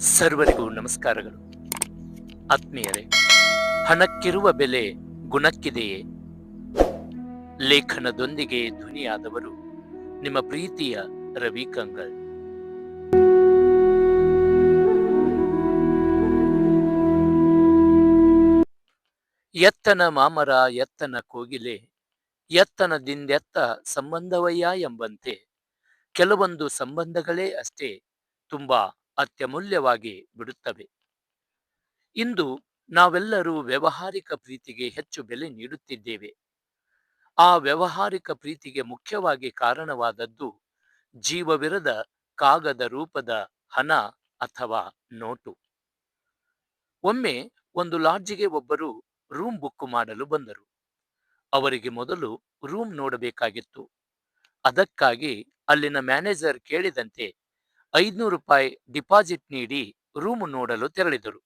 ಸರ್ವರಿಗೂ ನಮಸ್ಕಾರಗಳು. ಆತ್ಮೀಯರೇ, ಹಣಕ್ಕಿರುವ ಬೆಲೆ ಗುಣಕ್ಕಿದೆಯೇ? ಲೇಖನದೊಂದಿಗೆ ಧ್ವನಿಯಾದವರು ನಿಮ್ಮ ಪ್ರೀತಿಯ ರವಿ ಕಂಗಲ್. ಎತ್ತನ ಮಾಮರ ಎತ್ತನ ಕೋಗಿಲೆ, ಎತ್ತನದಿಂದೆತ್ತ ಸಂಬಂಧವಯ್ಯ ಎಂಬಂತೆ, ಕೆಲವೊಂದು ಸಂಬಂಧಗಳೇ ಅಷ್ಟೇ, ತುಂಬಾ ಅತ್ಯಮೂಲ್ಯವಾಗಿ ಬಿಡುತ್ತವೆ. ಇಂದು ನಾವೆಲ್ಲರೂ ವ್ಯವಹಾರಿಕ ಪ್ರೀತಿಗೆ ಹೆಚ್ಚು ಬೆಲೆ ನೀಡುತ್ತಿದ್ದೇವೆ. ಆ ವ್ಯವಹಾರಿಕ ಪ್ರೀತಿಗೆ ಮುಖ್ಯವಾಗಿ ಕಾರಣವಾದದ್ದು ಜೀವವಿರದ ಕಾಗದ ರೂಪದ ಹಣ ಅಥವಾ ನೋಟು. ಒಮ್ಮೆ ಒಂದು ಲಾಡ್ಜಿಗೆ ಒಬ್ಬರು ರೂಮ್ ಬುಕ್ ಮಾಡಲು ಬಂದರು. ಅವರಿಗೆ ಮೊದಲು ರೂಮ್ ನೋಡಬೇಕಾಗಿತ್ತು. ಅದಕ್ಕಾಗಿ ಅಲ್ಲಿನ ಮ್ಯಾನೇಜರ್ ಕೇಳಿದಂತೆ ಐದ್ನೂರು ರೂಪಾಯಿ ಡಿಪಾಸಿಟ್ ನೀಡಿ ರೂಮ್ ನೋಡಲು ತೆರಳಿದರು.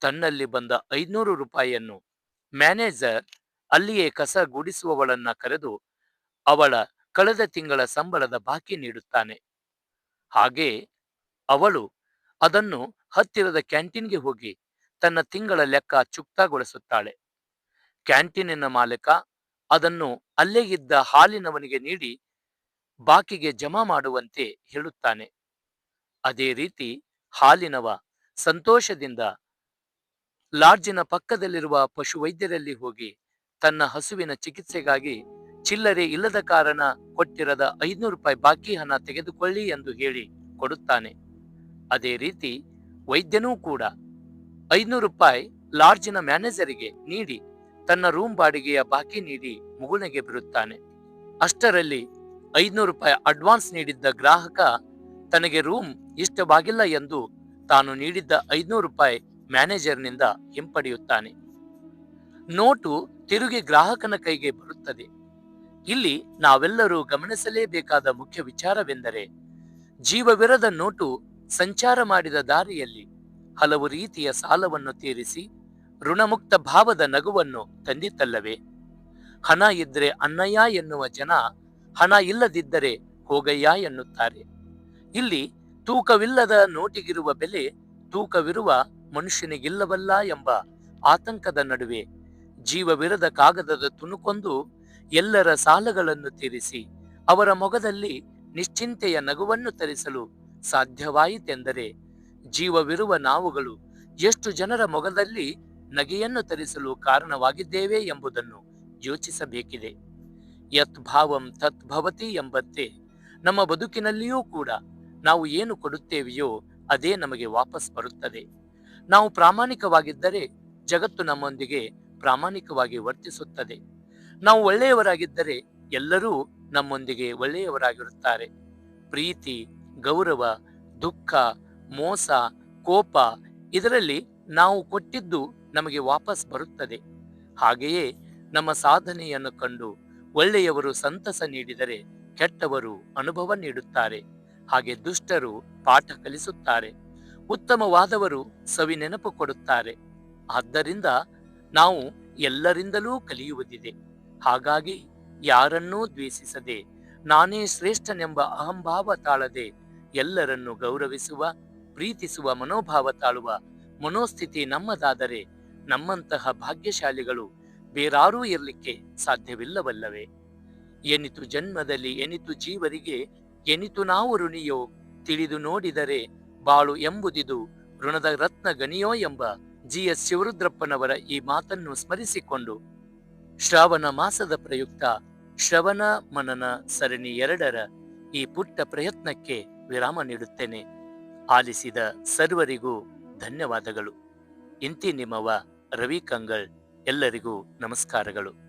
ತನ್ನಲ್ಲಿ ಬಂದ ಐದ್ನೂರು ರೂಪಾಯಿಯನ್ನು ಮ್ಯಾನೇಜರ್ ಅಲ್ಲಿಯೇ ಕಸ ಗುಡಿಸುವವಳನ್ನ ಕರೆದು ಅವಳ ಕಳೆದ ತಿಂಗಳ ಸಂಬಳದ ಬಾಕಿ ನೀಡುತ್ತಾನೆ. ಹಾಗೆ ಅವಳು ಅದನ್ನು ಹತ್ತಿರದ ಕ್ಯಾಂಟೀನ್ಗೆ ಹೋಗಿ ತನ್ನ ತಿಂಗಳ ಲೆಕ್ಕ ಚುಕ್ತಾಗೊಳಿಸುತ್ತಾಳೆ. ಕ್ಯಾಂಟೀನಿನ ಮಾಲೀಕ ಅದನ್ನು ಅಲ್ಲೇ ಹಾಲಿನವನಿಗೆ ನೀಡಿ ಬಾಕಿಗೆ ಜಮಾ ಮಾಡುವಂತೆ ಹೇಳುತ್ತಾನೆ. ಅದೇ ರೀತಿ ಹಾಲಿನವ ಸಂತೋಷದಿಂದ ಲಾಡ್ಜಿನ ಪಕ್ಕದಲ್ಲಿರುವ ಪಶುವೈದ್ಯರಲ್ಲಿ ಹೋಗಿ ತನ್ನ ಹಸುವಿನ ಚಿಕಿತ್ಸೆಗಾಗಿ ಚಿಲ್ಲರೆ ಇಲ್ಲದ ಕಾರಣ ಕೊಟ್ಟಿರದ ಐನೂರು ರೂಪಾಯಿ ಬಾಕಿ ಹಣ ತೆಗೆದುಕೊಳ್ಳಿ ಎಂದು ಹೇಳಿ ಕೊಡುತ್ತಾನೆ. ಅದೇ ರೀತಿ ವೈದ್ಯನೂ ಕೂಡ ಐನೂರು ರೂಪಾಯಿ ಲಾಡ್ಜಿನ ಮ್ಯಾನೇಜರಿಗೆ ನೀಡಿ ತನ್ನ ರೂಮ್ ಬಾಡಿಗೆಯ ಬಾಕಿ ನೀಡಿ ಮುಗುಳೆಗೆ ಬಿಡುತ್ತಾನೆ. ಅಷ್ಟರಲ್ಲಿ ಐನೂರು ರೂಪಾಯಿ ಅಡ್ವಾನ್ಸ್ ನೀಡಿದ್ದ ಗ್ರಾಹಕ ತನಗೆ ರೂಮ್ ಇಷ್ಟವಾಗಿಲ್ಲ ಎಂದು ತಾನು ನೀಡಿದ್ದ ಐದುನೂರು ರೂಪಾಯಿ ಮ್ಯಾನೇಜರ್ನಿಂದ ಹಿಂಪಡೆಯುತ್ತಾನೆ. ನೋಟು ತಿರುಗಿ ಗ್ರಾಹಕನ ಕೈಗೆ ಬರುತ್ತದೆ. ಇಲ್ಲಿ ನಾವೆಲ್ಲರೂ ಗಮನಿಸಲೇಬೇಕಾದ ಮುಖ್ಯ ವಿಚಾರವೆಂದರೆ, ಜೀವವಿರದ ನೋಟು ಸಂಚಾರ ಮಾಡಿದ ದಾರಿಯಲ್ಲಿ ಹಲವು ರೀತಿಯ ಸಾಲವನ್ನು ತೀರಿಸಿ ಋಣಮುಕ್ತ ಭಾವದ ನಗುವನ್ನು ತಂದಿತ್ತಲ್ಲವೇ? ಹಣ ಇದ್ರೆ ಅನ್ನಯ್ಯ ಎನ್ನುವ ಜನ ಹಣ ಇಲ್ಲದಿದ್ದರೆ ಹೋಗಯ್ಯ ಎನ್ನುತ್ತಾರೆ. ಇಲ್ಲಿ ತೂಕವಿಲ್ಲದ ನೋಟಿಗಿರುವ ಬೆಲೆ ತೂಕವಿರುವ ಮನುಷ್ಯನಿಗಿಲ್ಲವಲ್ಲ ಎಂಬ ಆತಂಕದ ನಡುವೆ ಜೀವವಿರದ ಕಾಗದದ ತುಣುಕೊಂದು ಎಲ್ಲರ ಸಾಲಗಳನ್ನು ತೀರಿಸಿ ಅವರ ಮೊಗದಲ್ಲಿ ನಿಶ್ಚಿಂತೆಯ ನಗುವನ್ನು ತರಿಸಲು ಸಾಧ್ಯವಾಯಿತೆಂದರೆ ಜೀವವಿರುವ ನಾವುಗಳು ಎಷ್ಟು ಜನರ ಮೊಗದಲ್ಲಿ ನಗೆಯನ್ನು ತರಿಸಲು ಕಾರಣವಾಗಿದ್ದೇವೆ ಎಂಬುದನ್ನು ಯೋಚಿಸಬೇಕಿದೆ. ಯತ್ ಭಾವಂ ತತ್ ಭವತಿ ಎಂಬಂತೆ ನಮ್ಮ ಬದುಕಿನಲ್ಲಿಯೂ ಕೂಡ ನಾವು ಏನು ಕೊಡುತ್ತೇವೆಯೋ ಅದೇ ನಮಗೆ ವಾಪಸ್ ಬರುತ್ತದೆ. ನಾವು ಪ್ರಾಮಾಣಿಕವಾಗಿದ್ದರೆ ಜಗತ್ತು ನಮ್ಮೊಂದಿಗೆ ಪ್ರಾಮಾಣಿಕವಾಗಿ ವರ್ತಿಸುತ್ತದೆ. ನಾವು ಒಳ್ಳೆಯವರಾಗಿದ್ದರೆ ಎಲ್ಲರೂ ನಮ್ಮೊಂದಿಗೆ ಒಳ್ಳೆಯವರಾಗಿರುತ್ತಾರೆ. ಪ್ರೀತಿ, ಗೌರವ, ದುಃಖ, ಮೋಸ, ಕೋಪ ಇದರಲ್ಲಿ ನಾವು ಕೊಟ್ಟಿದ್ದು ನಮಗೆ ವಾಪಸ್ ಬರುತ್ತದೆ. ಹಾಗೆಯೇ ನಮ್ಮ ಸಾಧನೆಯನ್ನು ಕಂಡು ಒಳ್ಳೆಯವರು ಸಂತಸ ನೀಡಿದರೆ ಕೆಟ್ಟವರು ಅನುಭವ ನೀಡುತ್ತಾರೆ. ಹಾಗೆ ದುಷ್ಟರು ಪಾಠ ಕಲಿಸುತ್ತಾರೆ, ಉತ್ತಮವಾದವರು ಸವಿ ನೆನಪು ಕೊಡುತ್ತಾರೆ. ಆದ್ದರಿಂದ ನಾವು ಎಲ್ಲರಿಂದಲೂ ಕಲಿಯುವುದಿದೆ. ಹಾಗಾಗಿ ಯಾರನ್ನೂ ದ್ವೇಷಿಸದೆ, ನಾನೇ ಶ್ರೇಷ್ಠನೆಂಬ ಅಹಂಭಾವ ತಾಳದೆ, ಎಲ್ಲರನ್ನು ಗೌರವಿಸುವ, ಪ್ರೀತಿಸುವ ಮನೋಭಾವ ತಾಳುವ ಮನೋಸ್ಥಿತಿ ನಮ್ಮದಾದರೆ ನಮ್ಮಂತಹ ಭಾಗ್ಯಶಾಲಿಗಳು ಬೇರಾರೂ ಇರಲಿಕ್ಕೆ ಸಾಧ್ಯವಿಲ್ಲವಲ್ಲವೇ? ಎನಿತು ಜನ್ಮದಲ್ಲಿ ಎನಿತು ಜೀವರಿಗೆ ಎನಿತು ನಾವು ಋಣಿಯೋ ತಿಳಿದು ನೋಡಿದರೆ ಬಾಳು ಎಂಬುದಿದು ಋಣದ ರತ್ನ ಗಣಿಯೋ ಎಂಬ ಜಿ ಎಸ್ ಶಿವರುದ್ರಪ್ಪನವರ ಈ ಮಾತನ್ನು ಸ್ಮರಿಸಿಕೊಂಡು ಶ್ರಾವಣ ಮಾಸದ ಪ್ರಯುಕ್ತ ಶ್ರವಣ ಮನನ ಸರಣಿ ಎರಡರ ಈ ಪುಟ್ಟ ಪ್ರಯತ್ನಕ್ಕೆ ವಿರಾಮ ನೀಡುತ್ತೇನೆ. ಆಲಿಸಿದ ಸರ್ವರಿಗೂ ಧನ್ಯವಾದಗಳು. ಇಂತಿ ನಿಮ್ಮವ ರವಿ ಕಂಗಳ್ ಎಲ್ಲರಿಗೂ ನಮಸ್ಕಾರಗಳು.